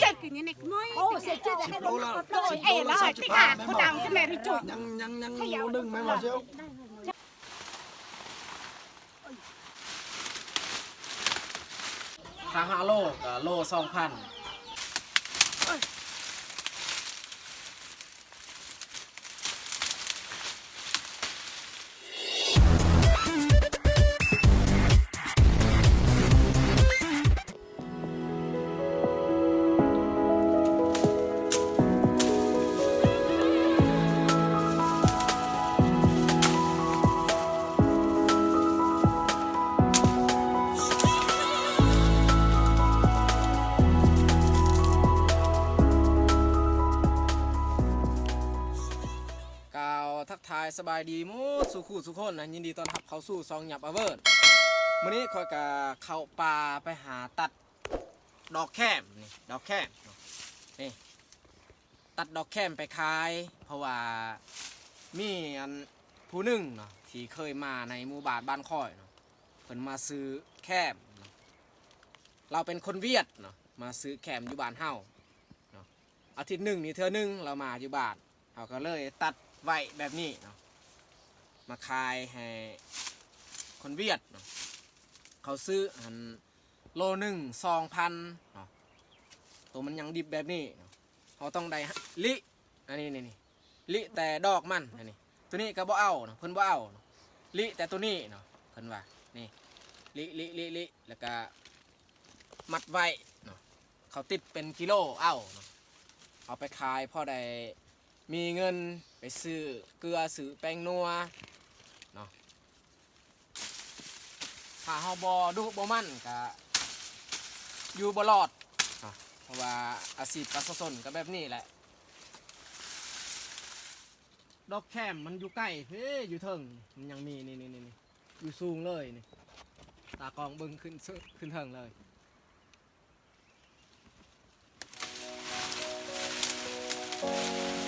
chết cái như này nói Ô, sẽ chết là cái Lô đó là- rồi. ê là cái cả cô đào cái này thì chụp ยังยังยังโลนึงไหมหม บายดีมูดสุขูสุขคนนะยินดีต้อนรับเข้าสู่ซองหยับอเวิร์ดมื้อนี้คอยกะเข้าป่าไปหาตัดดอกแคมนี่ดอกแคมนี่ตัดดอกแคมไปขาย เพราะว่ามีอันผู้หนึ่งเนาะที่เคยมาในหมู่บ้านบ้านค่อยเนาะเพิ่นมาซื้อแคมเราเป็นคนเวียดเนาะมาซื้อแคมอยู่บ้านเฮาอาทิตย์หนึ่งนี่เทื่อหนึ่งเรามาอยู่บ้านเขาก็เลยตัดไว้แบบนี้เมาขายให้คนเวียดเนาะเขาซื้อหันโลหนึ่งสองพันเนาะตัวมันยังดิบแบบนี้เนาะเขาต้องได้ลิอันนี้นี่นี่ลิแต่ดอกมันอันนี้ตัวนี้ก็บ่เอาเนาะเพิ่นบ่เอาเนาะลิแต่ตัวนี้เนาะเพิ่นว่านี่ลิลิลิลิแล้วก็มัดไว้เนาะเขาติดเป็นกิโลเอาเนาะเอาไปขายพ่อได้มีเงินไปซื้อเกลือซื้อแป้งนัว เนาะถ้าเฮาบ่ดุบ่มั่นก็อยู่บ่รอดเนาะเพราะว่าอาชีพประชาชนก็แบบนี้แหละ ดอกแคมมันอยู่ใกล้เพ่อยู่เทิงมันยังมีนี่นี่นี่นี่อยู่สูงเลยนี่ตากล้องเบิ่งขึ้นซึขึ้นเทิงเลยมือ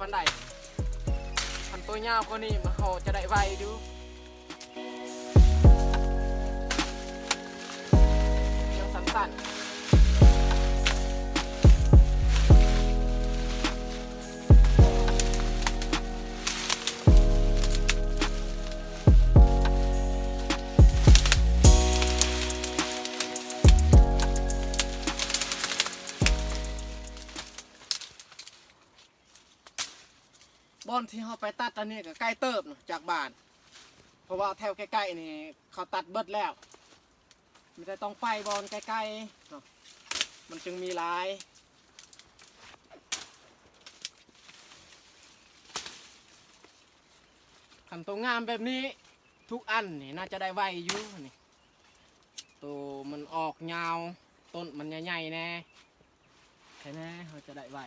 บันยาวปันใดคันตัวยาวก็นี้มันเขาจะได้ไวดู บอนที่เขาไปตัดตอนนี้ก็ใกล้เติบนะจากบ้าน เพราะว่าแถวใกล้ๆนี่เขาตัดเบิดแล้วมีแต่ต้องไปบอลใกล้ๆเนาะมันจึงมีหลายขันตัวงามแบบนี้ทุกอันนี่น่าจะได้ไวอยู่นี่ตัวมันออกยาวต้นมันใหญ่ๆแน่แค่แน่เขาจะได้ไว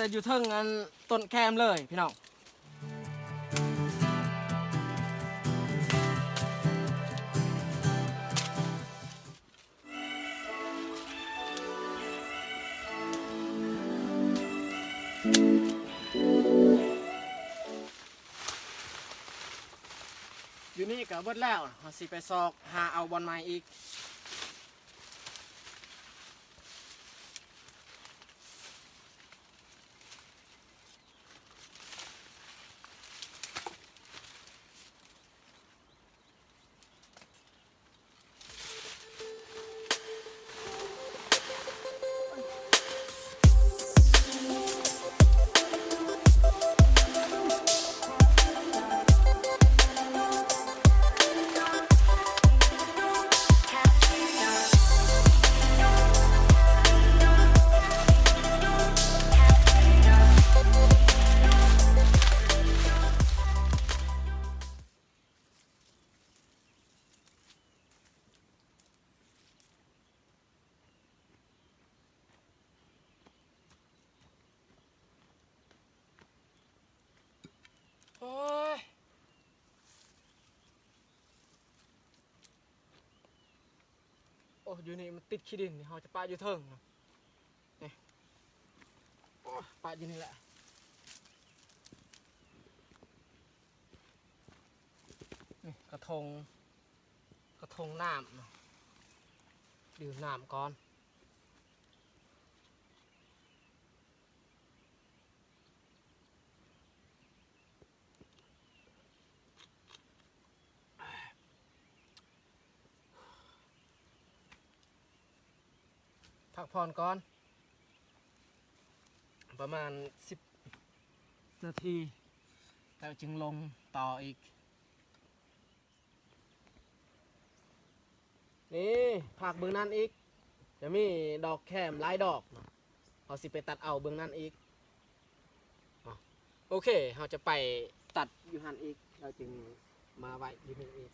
แต่อยู่เทิงอันต้นแคมเลยพี่น้องอยู่นี่กับเบิดแล้วเราสิไปซอกหาเอาบอลไม้อีก อยู่นี่มันติดขี้ดินนี่เราจะปาอยู่เทิงนะนี่โอ้ปาอยู่นี่แหละนี่กระทง กระทงน้ำดื่มน้ำก่อน พักผ่อนก่อน ประมาณ10นาที แล้วจึงลงต่ออีก นี่ผักเบื้องนั้นอีก จะมีดอกแคมหลายดอกเนาะเขาสิไปตัดเอาเบื้องนั้นอีก โอเคเราจะไปตัดอยู่หันอีก เราจึงมาไว้อยู่นี่อีก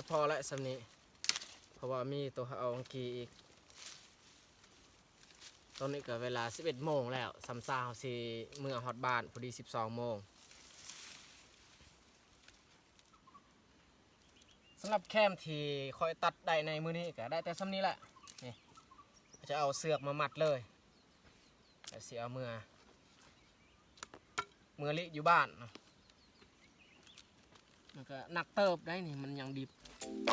ะพอแล้วสำนี้เพราะว่ามีตัวเอาอังกีอีก ตอนนี้ก็เวลา 11โมงแล้วซัมซาวสิเมื่อฮอตบ้านพอดี 12โมงสำหรับแคมที่คอยตัดได้ในมือนี้ก็ได้แต่ซ้ำนี้แหละนี่จะเอาเสือกมามัดเลยแต่เสียเอามือมือลิอยู่บ้านนาะมันก็หนักเติบได้นี่มันยังดิบ ピッ!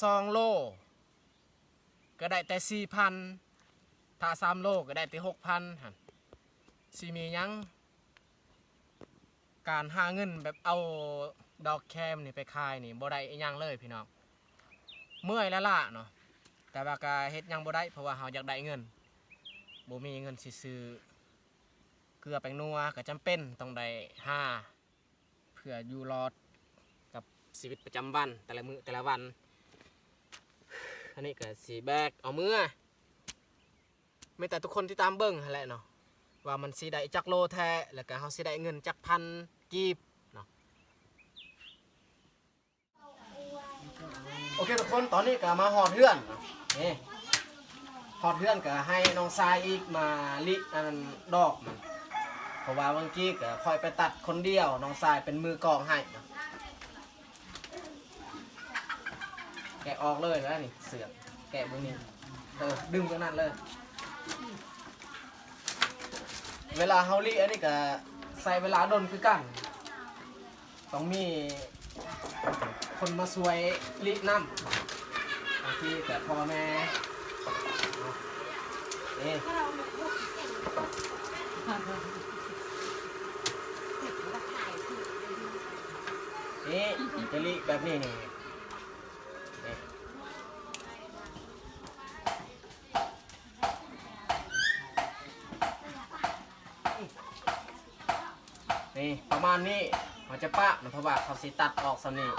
คันได้ซองโล ก็ได้แต่สี่พันถ้าสามโลก็ได้แต่หกพันหันสีมียังการหาเงินแบบเอาดอกแคมนี่ไปขายนี่บ่ได้ยังเลยพี่น้องเมื่อยแล้วล่ะเนาะแต่ว่าก็เฮ็ดยังบ่ได้เพราะว่าเฮาอยากได้เงินบ่มีเงินสิซื้อเกลือแป้งนัวก็จำเป็นต้องได้ห้าเพื่ออยู่รอดกับชีวิตประจำวันแต่ละมื้อแต่ละวัน อันนี้ก็สีแบกเอาเมื่อไม่แต่ทุกคนที่ตามเบิ้งแหละเนาะว่ามันสีได้จักโลแท้แล้วก็เฮาสิได้เงินจักพันกีบเนาะโอเคทุกคนตอนนี้ก็มาหอดเฮือนเนาะนี่หอดเฮือนก็ให้น้องทรายอีกมาลิอันดอกมันเพราะว่าเมื่อกี้ก็คอยไปตัดคนเดียวน้องทรายเป็นมือกองให้เนาะ แกะออกเลยแล้วนี่เสือกแกะตรงนี้เออดึงตรงนั้นเลย เวลาเฮาลี่อันนี้ก็ใส่เวลาโดนคือกัน ต้องมีคนมาช่วยลีน้ำบางทีแต่พ่อแม่นี่นี่จะลีแบบนี้นี่ นี่ประมาณนี้เขาจะปะนะเพราะว่าเขาสิตัดออกสำนี่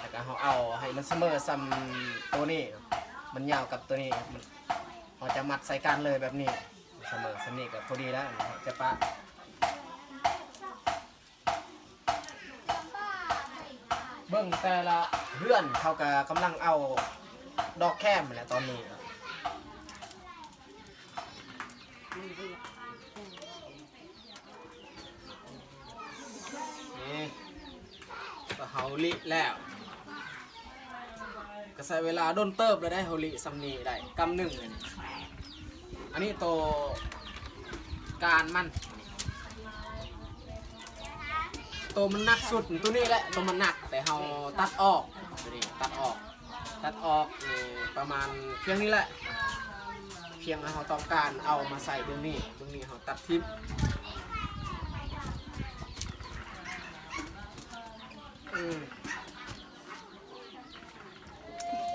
แล้วก็เขาเอาให้มันเสมอซำตัวนี้ มันยาวกับตัวนี้มันเราจะมัดใส่กันเลยแบบนี้เสมอสำนี่กับพอดีแล้วจะปะเบิ่งแต่ละเพื่อนเขาก็กำลังเอาดอกแค้มแหละตอนนี้ก็เฮา ลิแล้ว ก็ใช้เวลาด้นเติบเลยได้เฮาลิซัมนีได้กำหนึ่งเลยอันนี้ตัวการมันตัวมันหนักสุดตัวนี้แหละตัวมันหนักแต่เฮาตัดออกตัวนี้ตัดออก ตัดออกประมาณเพียงนี้แหละ เพียงเฮาต้องการเอามาใส่ตรงนี้ตรงนี้เฮาตัดทิป อืม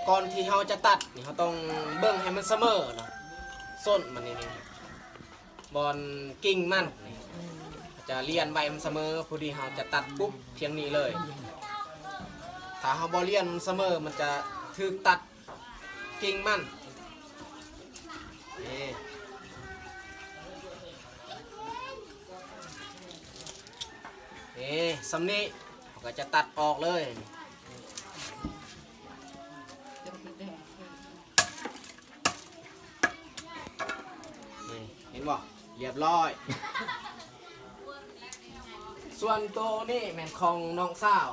ก่อนที่เราจะตัดนี่เราต้องเบิ่งให้มันเสมอเนาะส้นมันนี่นี่บอลกิ่งมันนี่จะเลียนใบมันเสมอพอดีเราจะตัดปุ๊บเพียงนี้เลย ถ้าเราบอเลียนมันเสมอมันจะถึกตัดกิ่งมันนี่นี่สำนี้ ก็จะตัดออกเลยนี่เห็นบ่เรียบร้อย ส่วนตัวนี่แม่นของน้องสาว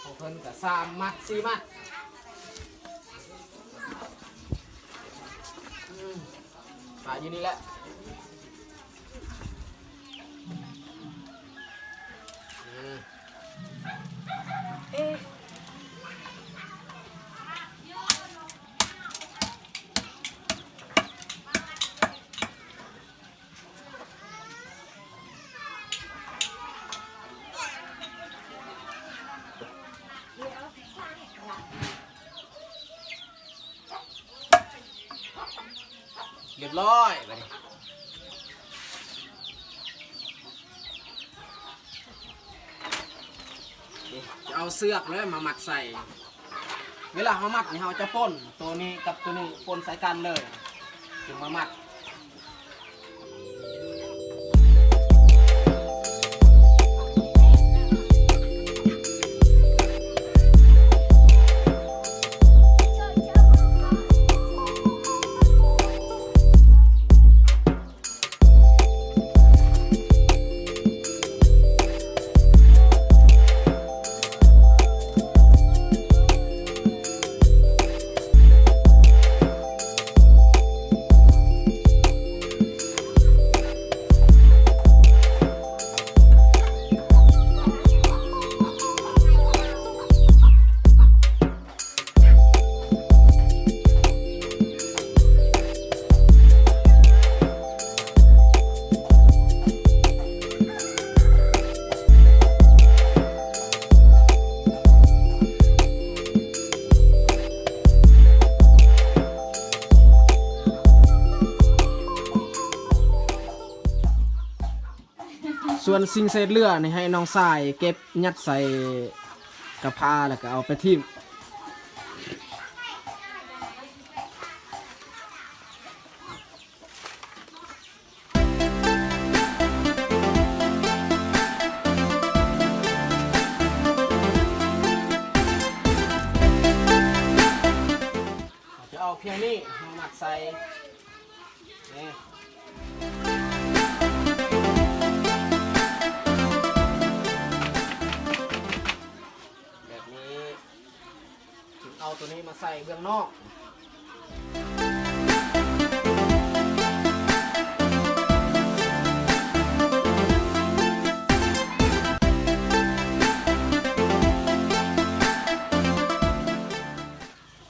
ของเพิ่นกับสามมัดสี่มัดอืมปาอยู่นี่แหละ เสือกเลยมามัดใส่ เวลาเขามัดนี่เขาจะป้นตัวนี้กับตัวนี้ปนใส่กันเลย ถึงมามัด ส่วนสิ่งเศษเลือนี่ให้น้องสายเก็บยัดใส่กระพาแล้วก็เอาไปทิ่มจะเอาเพียงนี้มามัดใส่นี่ ตัวนี้มาใส่เบื้องนอก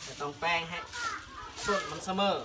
จะต้องแป้งให้ส่วนมันเสมอ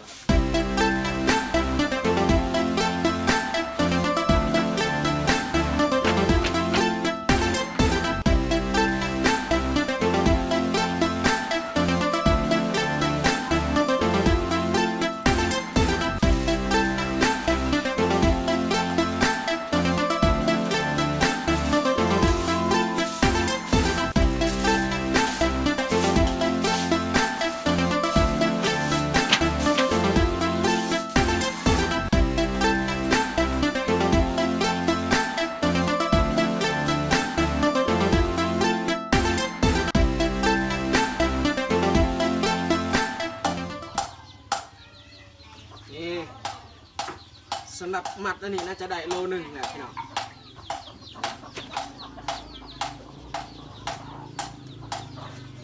สำหรับมัดอันนี้น่าจะได้โลหนึ่งแหละพี่น้อง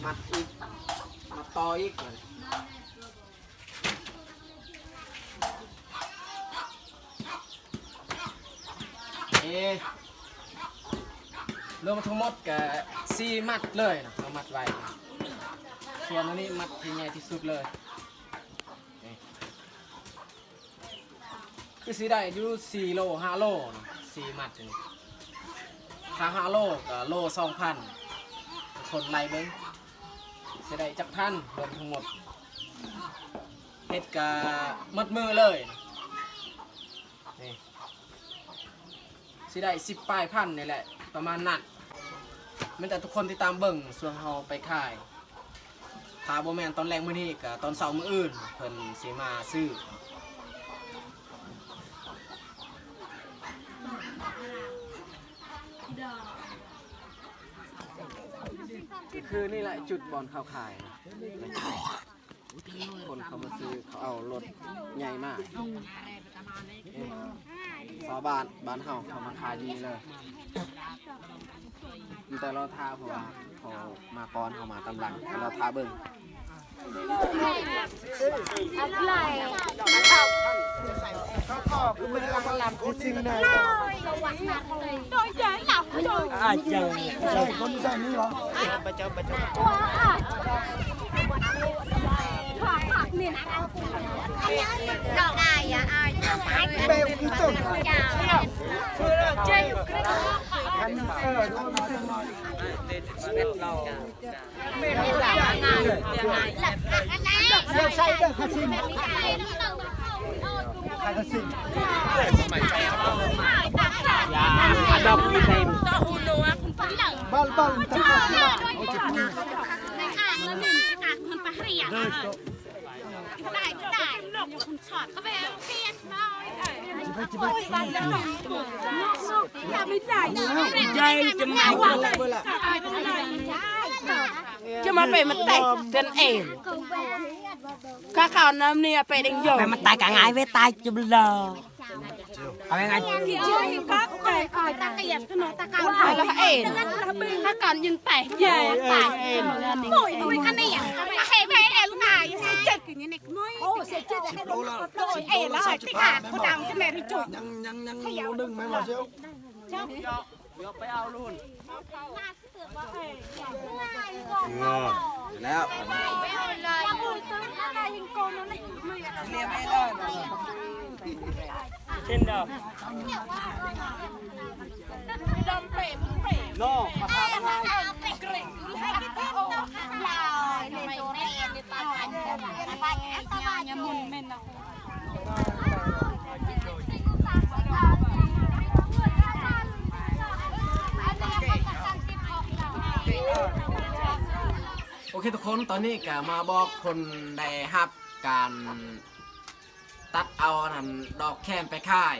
มัดอีกมาต่ออีกเลยเอรวมทั้งหมดกับสี่มัดเลยนะเรามัดไว้ ส่วนอันนี้มัดที่ใหญ่ที่สุดเลย คือสีได้อยู่สี่โลห้าโลนะสี่มัดนี่ถ้าห้าโลก็โลสองพันคนไล่เบิ้งสีได้จักพันรวมทั้งหมดเฮ็ดกะมัดมือเลยนี่สีได้สิบปลายพันนี่แหละประมาณนั้นมันแต่ทุกคนที่ตามเบิ่งส่วนเฮาไปขายถ้าบ่แม่นตอนแรงมื้อนี้ก็ตอนเช้ามื้ออื่นเพิ่นสิมาซื้อ คือนี่แหละจุดบอลเข้าขายคนเขามาซื้อเขาเอารถใหญ่มากสาวบ้านบ้านเฮาเขามาขายดีเลย แต่เราทาเพราะว่าเขามาก่อนเขามาตำหลังแต่เราทาเบิ่ง À, chờ, chờ, con đi sang đi hả? Bà cháu, bà cháu. Quá à. Thỏa thỏa miền ăn Đọc ai à, ai? Bèo cũng tổng. Chưa đâu, chơi dụng cái đó. ได้ได้คุณช็อตเข้าไปเพียนมาก จะมาเป็นมันแตกกันเองข้าข่าวน้ำเนี่ยไปดังหยง Mày mà tay cả ngại với tay chùm lờ Ở bên anh ที่ก็คอยคอยตาเกียบขนมตาเกาถ่าแล้วเองข้าก่อนยังแตกใหญ่แตกโอ้ยโอ้ยคันนี้อะมาเฮ้ไปเอ็ลูกนายเจ็ดอย่างเงี้ยเน็กน้อย โอ้เสียจ็ดโอ้ยเอ็ งอกแล้วเช่นดอกดำเปรมเป๋มโลกมาทำอะไรกริ่งให้พี่ต้นลอยในตัวเรียนในตาบันในตาบันตาบันยามุนเม่นนะ เคทุกคนตอนนี้ก็มาบอกคนได้รับการตัดเอานั่นดอกแคมไปขาย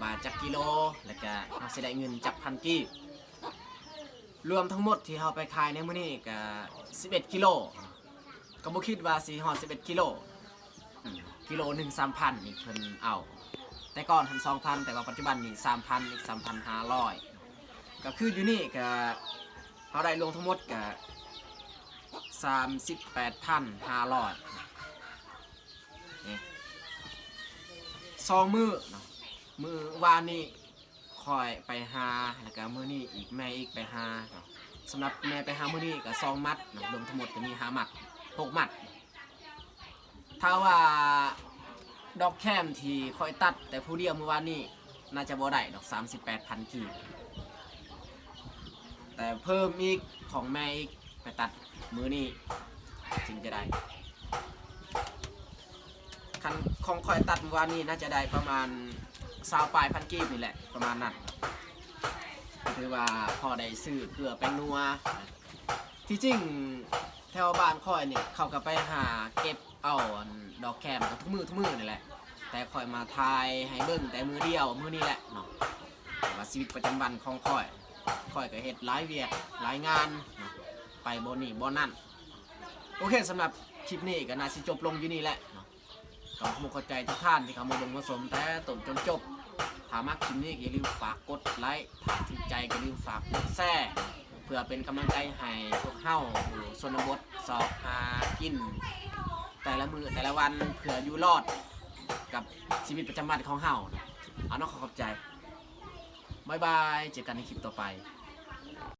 บาทจากกิโล แล้วก็เราสิได้เงินจากพันกีบรวมทั้งหมดที่เราไปขายในมื้อนี้ก็11กิโลก็บ่คิดว่าสิฮอด11กิโลกิโลหนึ่ง3,000นี่เพิ่นเอา แต่ก่อนทัน2,000แต่ว่าปัจจุบันนี่3,000อีก3,500ก็คืออยู่นี่ก็เราได้รวมทั้งหมดก็ สามสิบแปดพันห้าร้อยสองมือเนาะมือวานนี่คอยไปหาแล้วก็มือนี่อีกแม่อีกไปหาเนาะสำหรับแม่ไปหามือนี่ก็สองมัดเนาะรวมทั้งหมดก็มีห้ามัดหกมัด ถ้าว่าดอกแคมที่คอยตัด แต่ผู้เดียวเมื่อวานนี่น่าจะบ่ได้ดอกสามสิบแปดพันกีบแต่เพิ่มอีกของแม่อีกไปตัด มือนี่จึงจะได้คันของคอยตัดมื่อวานนี้น่าจะได้ประมาณสาวปลายพันกีบนี่แหละประมาณนั้นคือว่าพอได้ซื้อเกลือแป้งนัว ที่จริงแถวบ้านคอยเนี่ยเขาก็ไปหาเก็บเอาดอกแคมทุกมือทุกมือนี่แหละ แต่คอยมาทายให้เบิ่งแต่มือเดียวมือนี้แหละเนาะว่าชีวิตประจำวันของคอยคอยก็เฮ็ดหลายเวียกหลายงานเนาะ ไปบนนี่บนนั่นโอเคสำหรับคลิปนี้ก็น่าสิจบลงอยู่นี่แหละเนาะก็ขอเข้าใจทุกท่านที่เข้ามาเบิ่งมาชมแต่ต้นจนจบถ้ามักคลิปนี้อย่าลืมฝากกดไลค์ถ้าถูกใจก็อย่าลืมฝากกดแชร์เพื่อเป็นกำลังใจให้พวกเฮาอยู่ชนบทสอบหากิน แต่ละมือแต่ละวันเพื่ออยู่รอดกับชีวิตประจำวันของเฮาเอาเนาะขอขอบใจบายบายเจอกันในคลิปต่อไป